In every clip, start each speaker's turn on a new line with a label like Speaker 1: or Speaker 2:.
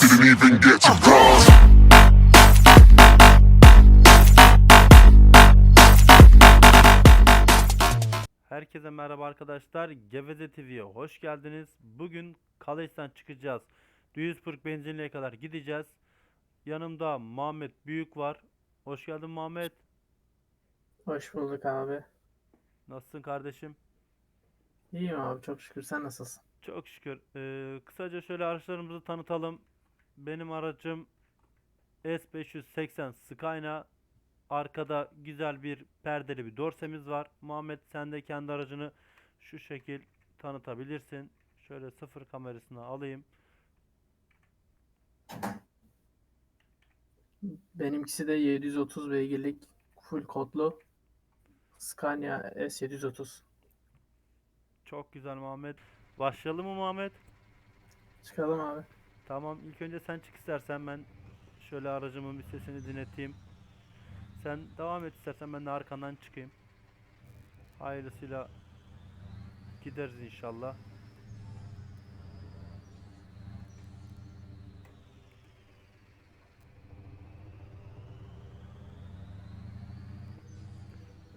Speaker 1: Didn't even get to cross.
Speaker 2: Herkese merhaba arkadaşlar. Geveze TV'ye hoş geldiniz. Bugün Kaleş'ten çıkacağız. Duisburg benzinliğe kadar gideceğiz. Yanımda Muhammed Büyük var. Hoş geldin Muhammed.
Speaker 3: Hoş bulduk abi.
Speaker 2: Nasılsın kardeşim?
Speaker 3: İyiyim abi çok şükür. Sen nasılsın?
Speaker 2: Çok şükür. Ee, kısaca şöyle araçlarımızı tanıtalım. Benim aracım S580 Scania. Arkada güzel bir perdeli bir dorsemiz var. Muhammed sen de kendi aracını şu şekil tanıtabilirsin. Şöyle sıfır kamerasını alayım.
Speaker 3: Benimkisi de 730 beygirlik full kodlu Scania S730.
Speaker 2: Çok güzel Muhammed. Başlayalım mı Muhammed?
Speaker 3: Çıkalım abi.
Speaker 2: Tamam ilk önce sen çık istersen ben şöyle aracımın bir sesini dinleteyim. Sen devam et istersen ben de arkandan çıkayım. Hayırlısıyla gideriz inşallah.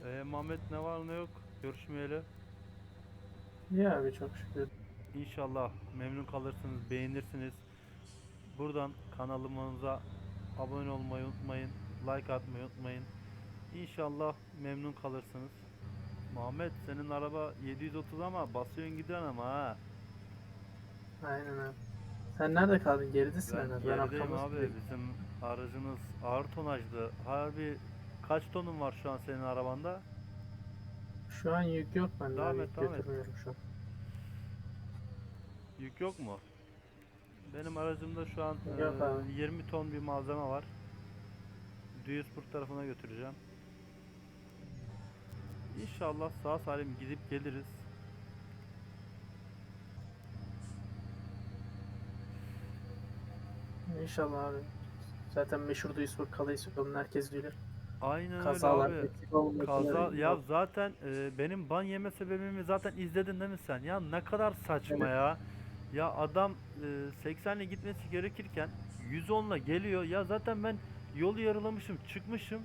Speaker 2: Ee, Muhammed ne var ne yok görüşmeyeli.
Speaker 3: İyi abi çok şükür.
Speaker 2: İnşallah memnun kalırsınız, beğenirsiniz. Buradan kanalımıza abone olmayı unutmayın, like atmayı unutmayın. İnşallah memnun kalırsınız. Muhammed senin araba 730 ama basıyorsun gidiyorsun ama ha.
Speaker 3: Aynen abi. Sen nerede kaldın? Geridesin
Speaker 2: Ben
Speaker 3: herhalde. Ben
Speaker 2: gerideyim abi. Bizim aracımız ağır tonajlı. Harbi kaç tonun var şu an senin arabanda?
Speaker 3: Şu an yük yok bende.
Speaker 2: Devam et, devam et.
Speaker 3: götürmüyorum şu an.
Speaker 2: Yük yok mu? Benim aracımda şu an
Speaker 3: Yok abi.
Speaker 2: 20 ton bir malzeme var. Duisburg tarafına götüreceğim. İnşallah sağ salim gidip geliriz.
Speaker 3: İnşallah abi. Zaten meşhur Duisburg Calais yolunu herkes bilir.
Speaker 2: Aynen
Speaker 3: Kazalar,
Speaker 2: öyle abi. Kaza ya zaten e, benim ban yeme sebebimi zaten izledin değil mi sen? Ya ne kadar saçma
Speaker 3: Evet.
Speaker 2: ya. Ya adam e, 80 ile gitmesi gerekirken 110 ile geliyor. Ya zaten ben yolu yarılamışım, çıkmışım.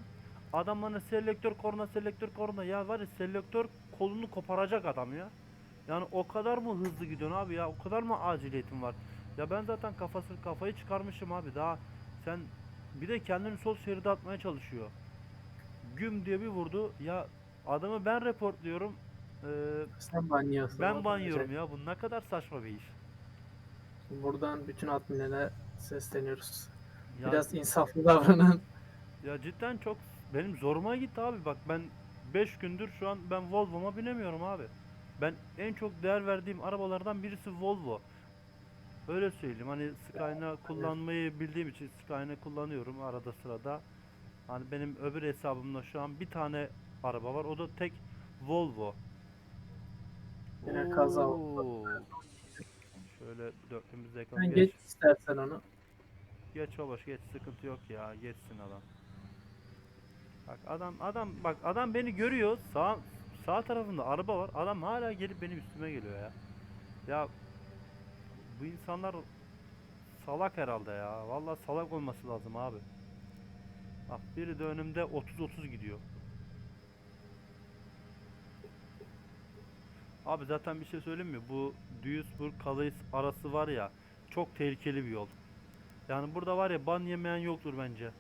Speaker 2: Adam bana selektör korna selektör korna ya var ya selektör kolunu koparacak adam ya. Yani o kadar mı hızlı gidiyorsun abi ya? O kadar mı aciliyetin var? Ya ben zaten kafası kafayı çıkarmışım abi. Daha sen bir de kendini sol şeride atmaya çalışıyor güm diye bir vurdu. Ya adamı ben reportluyorum. Ee,
Speaker 3: Sen banyosun.
Speaker 2: ben banıyorum ya. Bu ne kadar saçma bir iş.
Speaker 3: Buradan bütün adminlere sesleniyoruz.
Speaker 2: Ya,
Speaker 3: Biraz insaflı davranın.
Speaker 2: ya cidden çok benim zoruma gitti abi. Bak ben 5 gündür şu an ben Volvo'ma binemiyorum abi. Ben en çok değer verdiğim arabalardan birisi Volvo. Öyle söyleyeyim. Hani Skyline kullanmayı bildiğim için Skyline kullanıyorum arada sırada. Hani benim öbür hesabımda şu an bir tane araba var. O da tek Volvo.
Speaker 3: Yine kaza oldu.
Speaker 2: Oo. Şöyle dörtlüğümüzde ekran
Speaker 3: Sen
Speaker 2: geç.
Speaker 3: geç istersen onu.
Speaker 2: Geç babaş geç sıkıntı yok ya geçsin adam. Bak adam adam bak adam beni görüyor sağ sağ tarafında araba var adam hala gelip benim üstüme geliyor ya. Ya bu insanlar salak herhalde ya. Vallahi salak olması lazım abi. Bak biri de önümde 30-30 gidiyor. Abi zaten bir şey söyleyeyim mi? Bu Duisburg Calais arası var ya çok tehlikeli bir yol. Yani burada var ya ban yemeyen yoktur bence.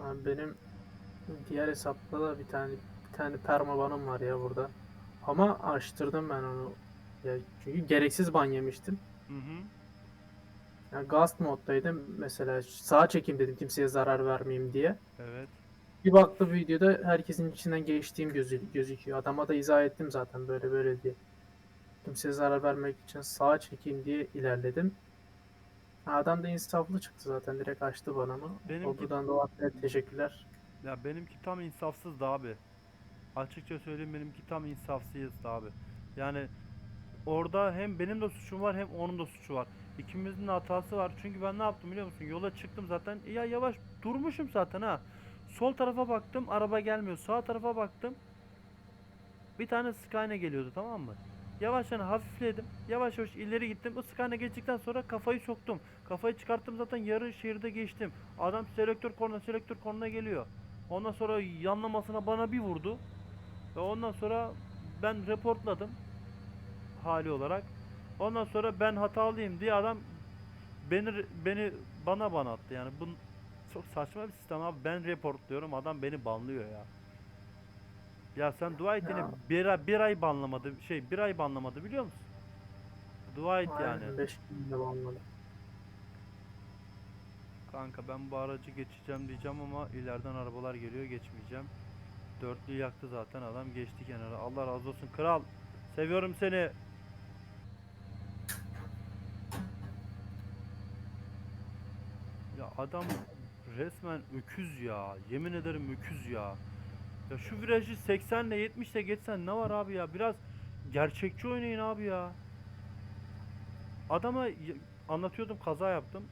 Speaker 3: Abi benim diğer hesapta da bir tane bir tane permabanım var ya burada. Ama açtırdım ben onu. Ya çünkü gereksiz ban yemiştim.
Speaker 2: Hı hı.
Speaker 3: Ya ghost moddaydım. Mesela sağa çekeyim dedim kimseye zarar vermeyeyim diye.
Speaker 2: Evet.
Speaker 3: Bir baktım videoda herkesin içinden geçtiğim gözü, gözüküyor. Adama da izah ettim zaten böyle böyle diye. Kimseye zarar vermek için sağa çekeyim diye ilerledim. Adam da insaflı çıktı zaten direkt açtı bana mı.
Speaker 2: Benimki-
Speaker 3: O buradan da o atlet teşekkürler.
Speaker 2: Ya benimki tam insafsızdı abi. Açıkça söyleyeyim benimki tam insafsızdı abi. Yani orada hem benim de suçum var hem onun da suçu var. İkimizin de hatası var. Çünkü ben ne yaptım biliyor musun? Yola çıktım zaten. Ya yavaş durmuşum zaten ha. Sol tarafa baktım araba gelmiyor. Sağ tarafa baktım. Bir tane Skyline geliyordu tamam mı? Yavaş yana hafifledim. Yavaş yavaş ileri gittim. Iskana geçtikten sonra kafayı soktum. Kafayı çıkarttım zaten yarı şeride geçtim. Adam selektör korna selektör korna geliyor. Ondan sonra yanlamasına bana bir vurdu. Ve ondan sonra ben reportladım. Hali olarak. Ondan sonra ben hatalıyım diye adam beni beni bana bana attı yani. Bu çok saçma bir sistem abi. Ben reportluyorum adam beni banlıyor ya. Ya sen dua et yine bir, ay- bir ay banlamadı şey bir ay banlamadı biliyor musun? Dua et yani.
Speaker 3: Aynen 5 günde bağlamadı.
Speaker 2: Kanka ben bu aracı geçeceğim diyeceğim ama ileriden arabalar geliyor geçmeyeceğim. Dörtlü yaktı zaten adam geçti kenara. Allah razı olsun kral. Seviyorum seni. Ya adam resmen öküz ya. Yemin ederim öküz ya. Ya şu virajı 80 ile 70 ile geçsen ne var abi ya? Biraz gerçekçi oynayın abi ya. Adama anlatıyordum kaza yaptım.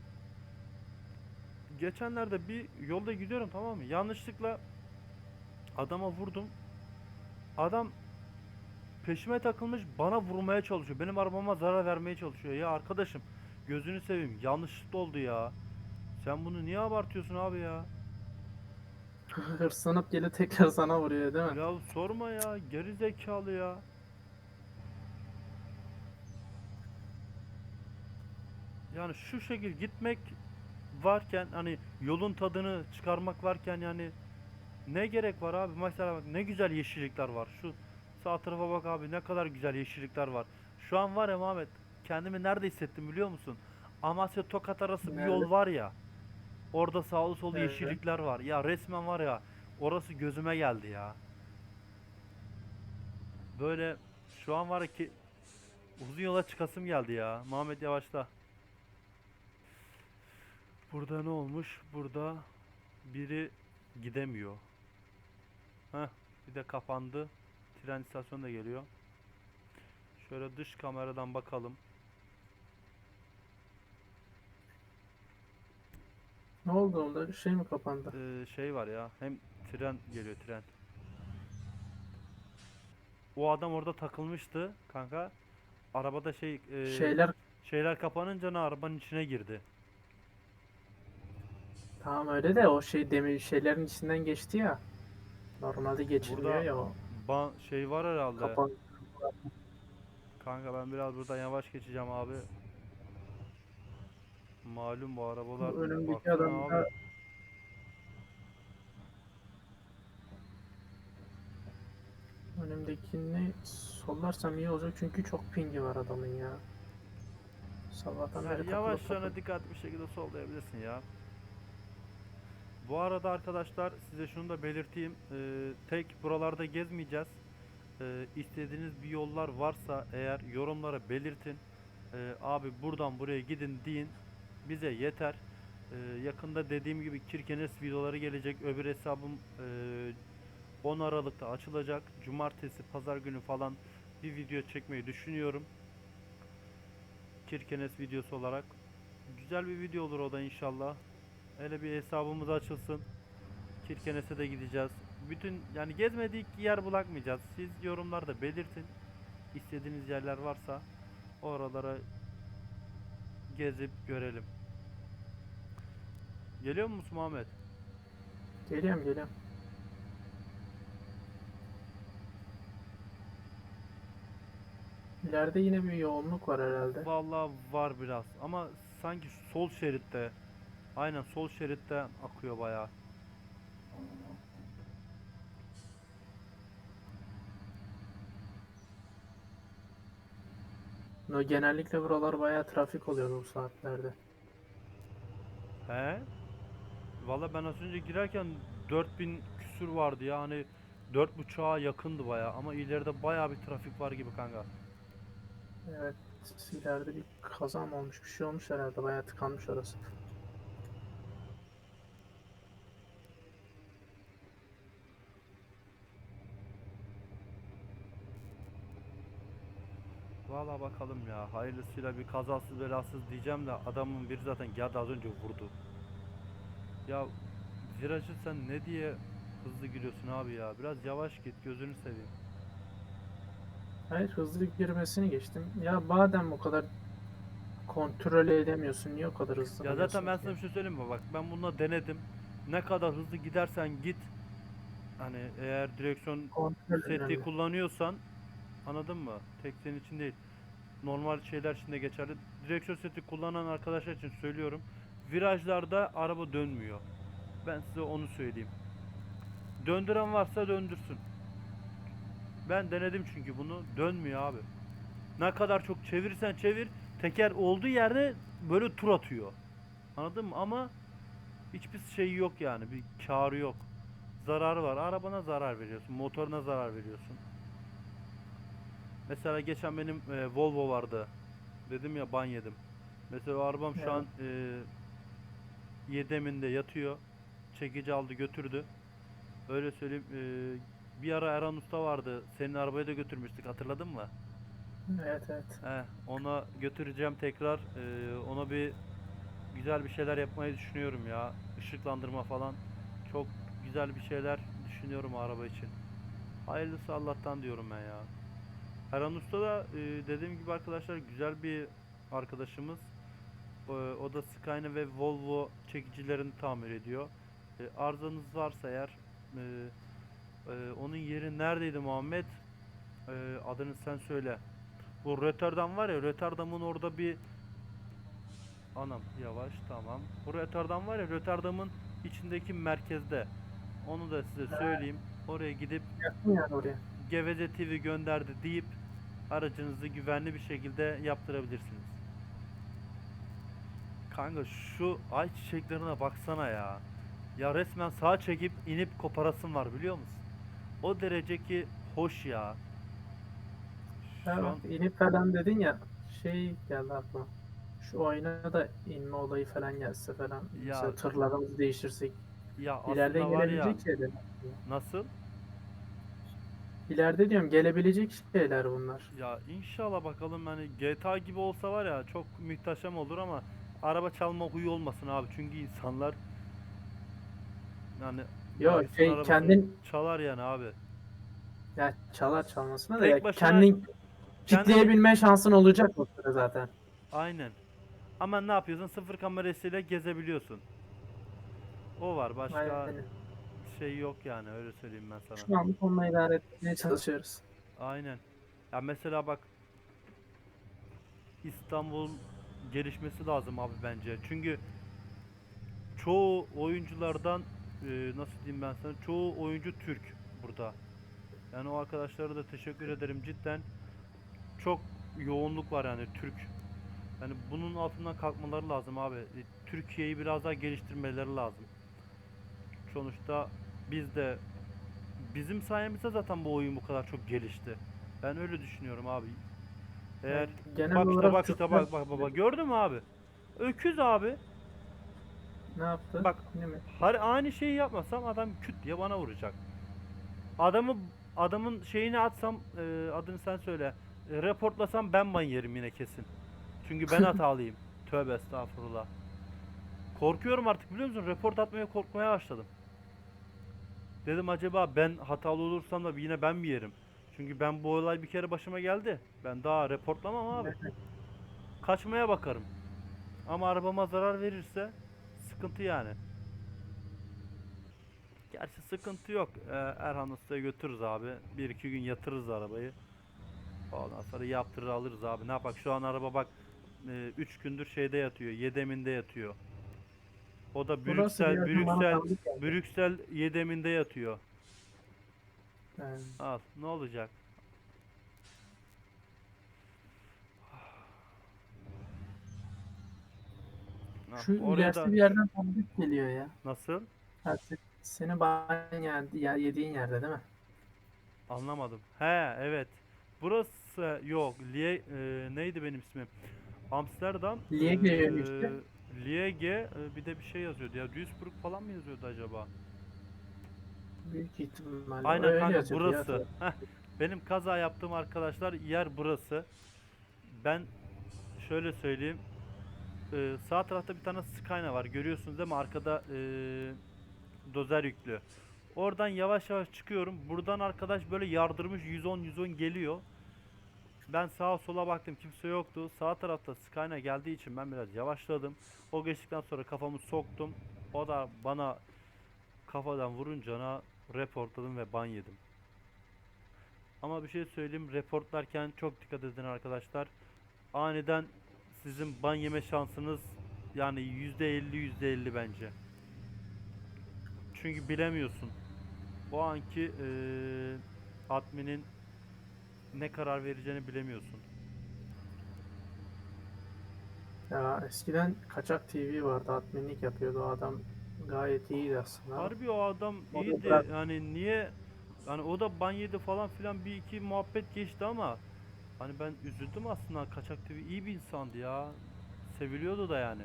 Speaker 2: Geçenlerde bir yolda gidiyorum tamam mı? Yanlışlıkla adama vurdum. Adam peşime takılmış bana vurmaya çalışıyor. Benim arabama zarar vermeye çalışıyor. Ya arkadaşım gözünü seveyim yanlışlıkla oldu ya. Sen bunu niye abartıyorsun abi ya?
Speaker 3: Hırslanıp gelip tekrar sana vuruyor değil mi?
Speaker 2: Ya sorma ya geri zekalı ya. Yani şu şekil gitmek varken hani yolun tadını çıkarmak varken yani ne gerek var abi? Mesela bak ne güzel yeşillikler var. Şu sağ tarafa bak abi ne kadar güzel yeşillikler var. Şu an var ya Mehmet kendimi nerede hissettim biliyor musun? Amasya Tokat arası bir yol var ya. Orada sağlı sollu
Speaker 3: Nerede?
Speaker 2: yeşillikler var. Ya resmen var ya orası gözüme geldi ya. Böyle şu an var ki uzun yola çıkasım geldi ya. Muhammed yavaşla. Burada ne olmuş? Burada biri gidemiyor. Heh, bir de kapandı. Tren istasyonu da geliyor. Şöyle dış kameradan bakalım.
Speaker 3: Ne oldu onda? Şey mi kapandı?
Speaker 2: Ee, şey var ya. Hem tren geliyor tren. O adam orada takılmıştı kanka. Arabada şey e,
Speaker 3: Şeyler
Speaker 2: şeyler kapanınca ne arabanın içine girdi.
Speaker 3: tamam öyle de o şey demir şeylerin içinden geçti ya. Normalde geçilmiyor
Speaker 2: Burada
Speaker 3: ya o.
Speaker 2: Ba şey var herhalde.
Speaker 3: Kapan.
Speaker 2: Kanka ben biraz buradan yavaş geçeceğim abi. Malum bu arabalar
Speaker 3: Bu
Speaker 2: baksana
Speaker 3: adam da önümdekini sollarsam iyi olacak çünkü çok pingi var adamın ya. Sabahtan beri takılıp
Speaker 2: yavaş yana
Speaker 3: takılıp-
Speaker 2: dikkatli bir şekilde sollayabilirsin ya. Bu arada arkadaşlar size şunu da belirteyim. Ee, tek buralarda gezmeyeceğiz. Ee, istediğiniz bir yollar varsa eğer yorumlara belirtin. Ee, abi buradan buraya gidin deyin. Bize yeter. Ee, yakında dediğim gibi Kirkenes videoları gelecek. Öbür hesabım ee, 10 Aralık'ta açılacak. Cumartesi, pazar günü falan bir video çekmeyi düşünüyorum. Kirkenes videosu olarak. Güzel bir video olur o da inşallah. Hele bir hesabımız açılsın. Kirkenes'e de gideceğiz. Bütün yani gezmedik yer bırakmayacağız. Siz yorumlarda belirtin. İstediğiniz yerler varsa oralara gezip görelim. Geliyor musun Muhammed?
Speaker 3: Geliyorum geliyorum. İleride yine bir yoğunluk var herhalde.
Speaker 2: Vallahi var biraz ama sanki sol şeritte. Aynen sol şeritte akıyor bayağı.
Speaker 3: No, genellikle buralar bayağı trafik oluyor bu saatlerde.
Speaker 2: He? Valla ben az önce girerken 4000 küsür vardı ya hani 4.5'a yakındı baya ama ileride baya bir trafik var gibi kanka.
Speaker 3: Evet, ileride bir kaza mı olmuş, bir şey olmuş herhalde. Bayağı tıkanmış orası.
Speaker 2: Valla bakalım ya hayırlısıyla bir kazasız belasız diyeceğim de adamın biri zaten geldi az önce vurdu. Ya virajı sen ne diye hızlı giriyorsun abi ya biraz yavaş git gözünü seveyim.
Speaker 3: Hayır hızlı girmesini geçtim. Ya madem o kadar kontrol edemiyorsun niye o kadar hızlı
Speaker 2: Ya zaten ben sana bir şey söyleyeyim mi? Bak ben bununla denedim. Ne kadar hızlı gidersen git. Hani eğer direksiyon
Speaker 3: kontrol
Speaker 2: seti
Speaker 3: önemli.
Speaker 2: kullanıyorsan anladın mı? Tek senin için değil. Normal şeyler için de geçerli. Direksiyon seti kullanan arkadaşlar için söylüyorum. Virajlarda araba dönmüyor. Ben size onu söyleyeyim. Döndüren varsa döndürsün. Ben denedim çünkü bunu. Dönmüyor abi. Ne kadar çok çevirirsen çevir teker olduğu yerde böyle tur atıyor. Anladın mı? Ama hiçbir şey yok yani. Bir karı yok. Zararı var. Arabana zarar veriyorsun. Motoruna zarar veriyorsun. Mesela geçen benim e, Volvo vardı. Dedim ya ban yedim. Mesela arabam şu
Speaker 3: Evet.
Speaker 2: an e, yedeminde yatıyor. Çekici aldı götürdü. Öyle söyleyeyim. e, bir ara Erhan Usta vardı. Senin arabayı da götürmüştük. Hatırladın mı?
Speaker 3: Evet evet.
Speaker 2: He, ona götüreceğim tekrar. Ee, ona bir güzel bir şeyler yapmayı düşünüyorum ya. Işıklandırma falan. Çok güzel bir şeyler düşünüyorum araba için. Hayırlısı Allah'tan diyorum ben ya. Erhan Usta da e, dediğim gibi arkadaşlar güzel bir arkadaşımız. O, o da Skyline ve Volvo çekicilerini tamir ediyor. E, arızanız varsa eğer e, e, onun yeri neredeydi Muhammed? E, adını sen söyle. Bu Rotterdam var ya Rotterdam'ın orada bir Anam yavaş tamam. Bu Rotterdam var ya Rotterdam'ın içindeki merkezde. Onu da size söyleyeyim. Oraya gidip
Speaker 3: yani oraya.
Speaker 2: Geveze TV gönderdi deyip aracınızı güvenli bir şekilde yaptırabilirsiniz. Kanka şu ay çiçeklerine baksana ya. Ya resmen sağa çekip inip koparasın var biliyor musun? O derece ki hoş ya. Şu
Speaker 3: Ha,
Speaker 2: an
Speaker 3: inip falan dedin ya şey geldi aklıma. Şu oyuna da inme olayı falan gelse falan.
Speaker 2: Ya-
Speaker 3: Mesela tırlarımızı değiştirsek.
Speaker 2: ya
Speaker 3: İleride
Speaker 2: var ya
Speaker 3: gelebilecek şeyler.
Speaker 2: nasıl?
Speaker 3: İleride diyorum gelebilecek şeyler bunlar.
Speaker 2: Ya inşallah bakalım hani GTA gibi olsa var ya çok muhteşem olur ama araba çalma huyu olmasın abi çünkü insanlar yani
Speaker 3: Yo şey
Speaker 2: arabasını
Speaker 3: kendin
Speaker 2: çalar yani abi.
Speaker 3: ya çalar çalmasına da
Speaker 2: Tek
Speaker 3: ya
Speaker 2: başına-
Speaker 3: kendin kitleyebilme şansın olacak o sıra zaten.
Speaker 2: Aynen. Ama ne yapıyorsun? Sıfır kamerasıyla gezebiliyorsun. O var. Başka
Speaker 3: Aynen.
Speaker 2: şey yok yani öyle söyleyeyim ben sana.
Speaker 3: Şu an onunla idare etmeye çalışıyoruz.
Speaker 2: Aynen. Ya mesela bak İstanbul gelişmesi lazım abi bence. Çünkü çoğu oyunculardan e, nasıl diyeyim ben sana çoğu oyuncu Türk burada. Yani o arkadaşlara da teşekkür ederim cidden. Çok yoğunluk var yani Türk. Yani bunun altından kalkmaları lazım abi. E, Türkiye'yi biraz daha geliştirmeleri lazım. Sonuçta biz de bizim sayemizde zaten bu oyun bu kadar çok gelişti. Ben öyle düşünüyorum abi. Eğer
Speaker 3: genel
Speaker 2: bak işte
Speaker 3: olarak
Speaker 2: bak işte bak bak bak, gördün mü abi? Öküz abi.
Speaker 3: Ne yaptı?
Speaker 2: Bak.
Speaker 3: Mi?
Speaker 2: Her aynı şeyi yapmasam adam küt diye bana vuracak. Adamı adamın şeyini atsam e, adını sen söyle. E, reportlasam ben ban yerim yine kesin. Çünkü ben hatalıyım. Tövbe estağfurullah. Korkuyorum artık biliyor musun? Report atmaya korkmaya başladım. Dedim acaba ben hatalı olursam da yine ben mi yerim? Çünkü ben bu olay bir kere başıma geldi. Ben daha reportlamam abi. Kaçmaya bakarım. Ama arabama zarar verirse sıkıntı yani. Gerçi sıkıntı yok. Ee, Erhan Usta'ya götürürüz abi. Bir iki gün yatırırız arabayı. Ondan sonra yaptırır alırız abi. Ne yapak? Şu an araba bak 3 gündür şeyde yatıyor. Yedeminde yatıyor. O da Brüksel, Brüksel. Brüksel yedeminde yatıyor.
Speaker 3: Yani
Speaker 2: Al, ne olacak? Ah,
Speaker 3: Şu ilerisi
Speaker 2: da
Speaker 3: bir yerden tanıdık geliyor ya.
Speaker 2: nasıl?
Speaker 3: Artık seni bayan ya- yediğin yerde değil mi?
Speaker 2: Anlamadım. He evet. Burası yok. Lie, e, neydi benim ismim? Amsterdam.
Speaker 3: Liege
Speaker 2: e,
Speaker 3: işte.
Speaker 2: Liege e, bir de bir şey yazıyordu ya. Duisburg falan mı yazıyordu acaba?
Speaker 3: Büyük ihtimalle.
Speaker 2: Aynen
Speaker 3: öyle
Speaker 2: kanka burası. Heh, benim kaza yaptığım arkadaşlar yer burası. Ben şöyle söyleyeyim. Ee, sağ tarafta bir tane Skyna var. Görüyorsunuz değil mi? Arkada ee, dozer yüklü. Oradan yavaş yavaş çıkıyorum. Buradan arkadaş böyle yardırmış 110 110 geliyor. Ben sağa sola baktım kimse yoktu. Sağ tarafta Skyna geldiği için ben biraz yavaşladım. O geçtikten sonra kafamı soktum. O da bana kafadan vurunca na reportladım ve ban yedim. Ama bir şey söyleyeyim. Reportlarken çok dikkat edin arkadaşlar. Aniden sizin ban yeme şansınız yani %50 %50 bence. Çünkü bilemiyorsun. O anki eee adminin ne karar vereceğini bilemiyorsun.
Speaker 3: Ya eskiden Kaçak TV vardı. Adminlik yapıyordu. O adam gayet iyiydi aslında.
Speaker 2: Harbi o adam iyiydi. Yani niye yani o da ban yedi falan filan bir iki muhabbet geçti ama hani ben üzüldüm aslında Kaçak TV iyi bir insandı ya. Seviliyordu da yani.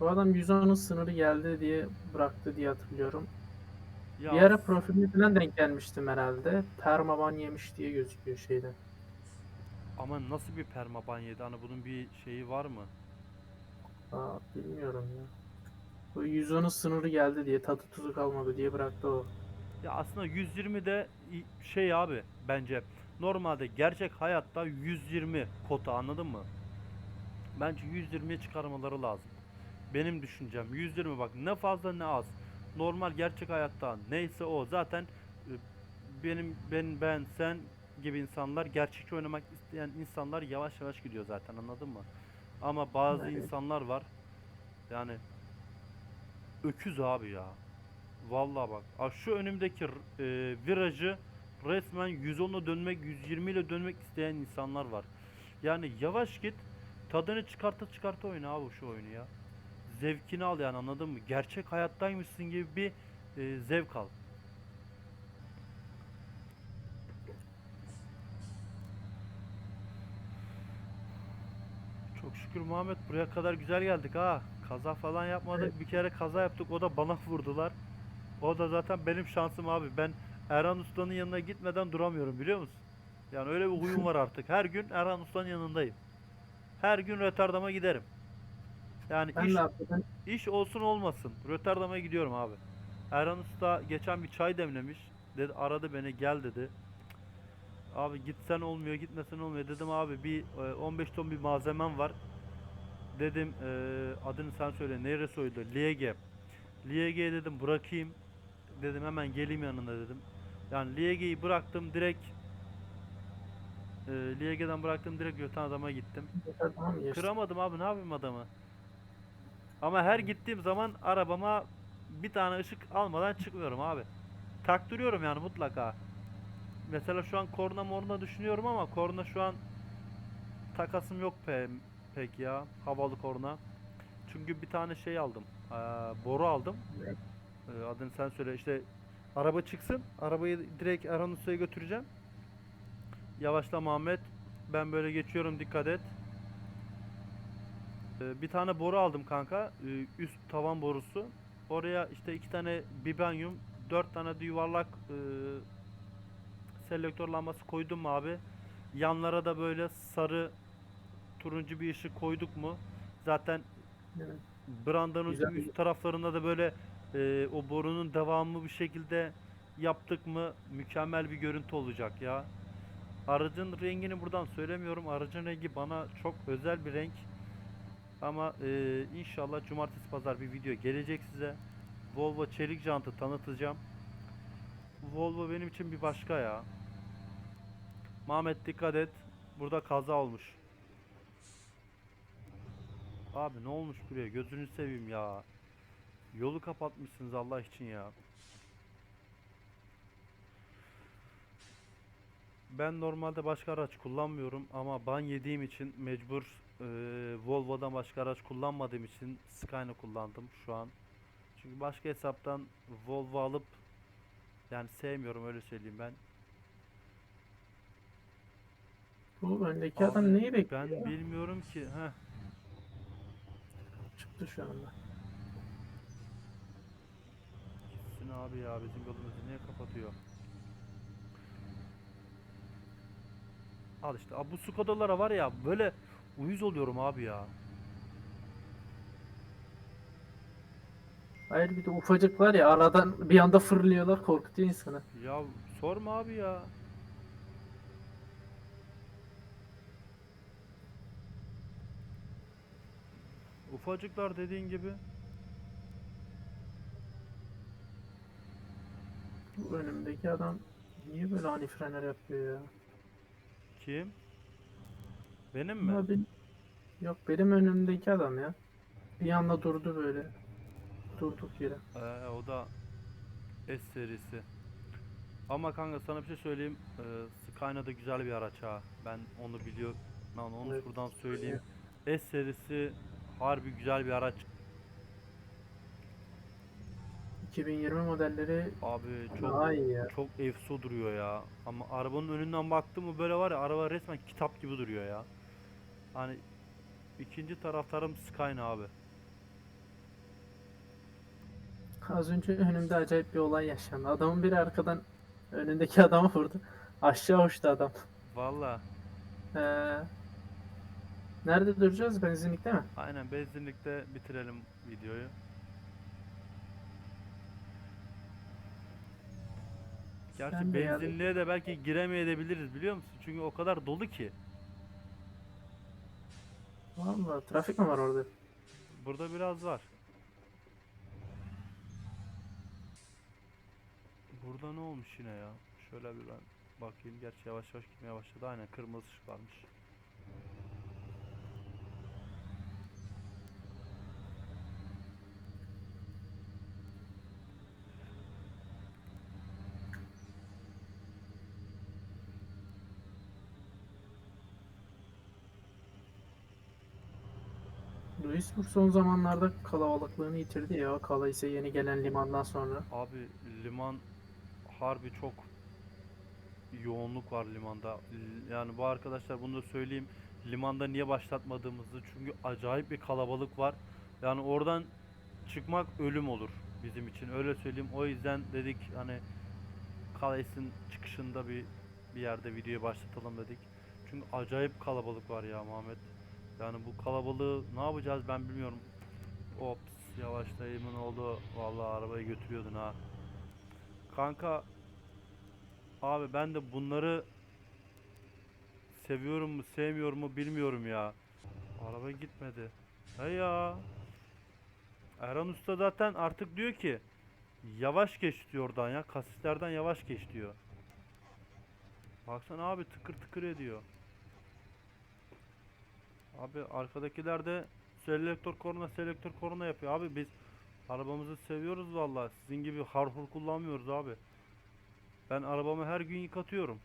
Speaker 3: Bu adam 110'un sınırı geldi diye bıraktı diye hatırlıyorum.
Speaker 2: Ya
Speaker 3: Bir ara profiline falan denk gelmiştim herhalde. Permaban yemiş diye gözüküyor şeyde.
Speaker 2: ama nasıl bir perma ban yedi? Hani bunun bir şeyi var mı?
Speaker 3: Aa, bilmiyorum ya. Bu 110'un sınırı geldi diye tadı tuzu kalmadı diye bıraktı o.
Speaker 2: Ya aslında 120 de şey abi bence normalde gerçek hayatta 120 kota anladın mı? Bence 120'ye çıkarmaları lazım. Benim düşüncem 120 bak ne fazla ne az. Normal gerçek hayatta neyse o zaten e, benim ben ben sen gibi insanlar gerçekçi oynamak isteyen insanlar yavaş yavaş gidiyor zaten anladın mı? Ama bazı
Speaker 3: Evet.
Speaker 2: insanlar var yani öküz abi ya. Vallahi bak. aa şu önümdeki e, virajı resmen 110'la dönmek, 120 ile dönmek isteyen insanlar var. Yani yavaş git. Tadını çıkarta çıkarta oyna abi şu oyunu ya. Zevkini al yani anladın mı? Gerçek hayattaymışsın gibi bir e, zevk al. Çok şükür Muhammed buraya kadar güzel geldik ha. Kaza falan yapmadık. Bir kere kaza yaptık. O da bana vurdular. O da zaten benim şansım abi. Ben Erhan Usta'nın yanına gitmeden duramıyorum biliyor musun? Yani öyle bir huyum var artık. Her gün Erhan Usta'nın yanındayım. Her gün Rotterdam'a giderim. Yani
Speaker 3: Ben
Speaker 2: iş, iş olsun olmasın. Rotterdam'a gidiyorum abi. Erhan Usta geçen bir çay demlemiş. Dedi aradı beni gel dedi. Abi gitsen olmuyor gitmesen olmuyor. Dedim abi bir e, 15 ton bir malzemem var. Dedim e, adını sen söyle neresi oydu? Liege. Liege'ye dedim bırakayım. Dedim hemen geleyim yanına dedim. Yani Liege'yi bıraktım direkt e, Liege'den bıraktım direkt gittim.
Speaker 3: tamam mı geçti?
Speaker 2: Kıramadım abi ne yapayım adamı. Ama her gittiğim zaman arabama bir tane ışık almadan çıkmıyorum abi. Taktırıyorum yani mutlaka. Mesela şu an korna morna düşünüyorum ama korna şu an takasım yok pe pek ya havalı korna. Çünkü bir tane şey aldım. eee, boru aldım. Eee, adını sen söyle işte araba çıksın. Arabayı direkt Erhan Usta'ya götüreceğim. Yavaşla Muhammed. Ben böyle geçiyorum dikkat et. Ee, bir tane boru aldım kanka. Ee, üst tavan borusu. Oraya işte iki tane bibanyum, dört tane de yuvarlak e, selektör lambası koydum abi? Yanlara da böyle sarı turuncu bir ışık koyduk mu? Zaten
Speaker 3: Evet.
Speaker 2: brandanın
Speaker 3: Güzel.
Speaker 2: üst taraflarında da böyle e, o borunun devamı bir şekilde yaptık mı mükemmel bir görüntü olacak ya. Aracın rengini buradan söylemiyorum. Aracın rengi bana çok özel bir renk. Ama e, inşallah cumartesi pazar bir video gelecek size. Volvo çelik jantı tanıtacağım. Volvo benim için bir başka ya. Mehmet dikkat et. Burada kaza olmuş. Abi ne olmuş buraya? Gözünü seveyim ya. Yolu kapatmışsınız Allah için ya. Ben normalde başka araç kullanmıyorum ama ban yediğim için mecbur eee, Volvo'dan başka araç kullanmadığım için Skyline kullandım şu an. Çünkü başka hesaptan Volvo alıp yani sevmiyorum öyle söyleyeyim ben.
Speaker 3: Bu öndeki
Speaker 2: Abi,
Speaker 3: adam neyi bekliyor?
Speaker 2: Ben bilmiyorum ki. Heh.
Speaker 3: Çıktı şu anda.
Speaker 2: Gitsin abi ya bizim yolumuzu niye kapatıyor? Al işte abi bu Skoda'lara var ya böyle uyuz oluyorum abi ya.
Speaker 3: Hayır bir de ufacık var ya aradan bir anda fırlıyorlar korkutuyor insanı.
Speaker 2: Ya sorma abi ya. Ufacıklar dediğin gibi.
Speaker 3: Bu önümdeki adam niye böyle ani frenler yapıyor ya?
Speaker 2: Kim? Benim mi?
Speaker 3: Ben- Yok benim önümdeki adam ya. Bir anda durdu böyle. Durduk yere.
Speaker 2: Ee, o da S serisi. Ama kanka sana bir şey söyleyeyim. Ee, Skyna da güzel bir araç ha. Ben onu biliyorum. Lan onu
Speaker 3: Evet.
Speaker 2: buradan söyleyeyim. S serisi harbi güzel bir araç.
Speaker 3: 2020 modelleri
Speaker 2: Abi çok
Speaker 3: daha iyi ya.
Speaker 2: çok efso duruyor ya. Ama arabanın önünden baktım mı böyle var ya araba resmen kitap gibi duruyor ya. Hani ikinci taraftarım Skyna abi.
Speaker 3: Az önce önümde acayip bir olay yaşandı. Adamın biri arkadan önündeki adamı vurdu. Aşağı uçtu adam.
Speaker 2: Valla
Speaker 3: Ee, nerede duracağız? Benzinlikte mi?
Speaker 2: aynen benzinlikte bitirelim videoyu. Gerçi
Speaker 3: Ben de yani-
Speaker 2: benzinliğe de belki giremeyebiliriz biliyor musun? Çünkü o kadar dolu ki.
Speaker 3: Vallahi trafik mi var orada?
Speaker 2: Burada biraz var. Burada ne olmuş yine ya? Şöyle bir ben bakayım. Gerçi yavaş yavaş gitmeye başladı. Aynen kırmızı ışık varmış.
Speaker 3: Duisburg son zamanlarda kalabalıklığını yitirdi ya. Kala ise yeni gelen limandan sonra.
Speaker 2: Abi liman harbi çok yoğunluk var limanda. Yani bu arkadaşlar bunu da söyleyeyim. Limanda niye başlatmadığımızı çünkü acayip bir kalabalık var. Yani oradan çıkmak ölüm olur bizim için öyle söyleyeyim. O yüzden dedik hani Kales'in çıkışında bir bir yerde videoyu başlatalım dedik. Çünkü acayip kalabalık var ya Muhammed. Yani bu kalabalığı ne yapacağız ben bilmiyorum. Ops yavaşlayımın oldu. Vallahi arabayı götürüyordun ha. Kanka abi ben de bunları seviyorum mu sevmiyorum mu bilmiyorum ya. Araba gitmedi. He ya. Erhan Usta zaten artık diyor ki yavaş geç diyor oradan ya. Kasislerden yavaş geç diyor. Baksana abi tıkır tıkır ediyor. Abi arkadakiler de selektör korna selektör korna yapıyor. Abi biz arabamızı seviyoruz vallahi. Sizin gibi harhur kullanmıyoruz abi. Ben arabamı her gün yıkatıyorum.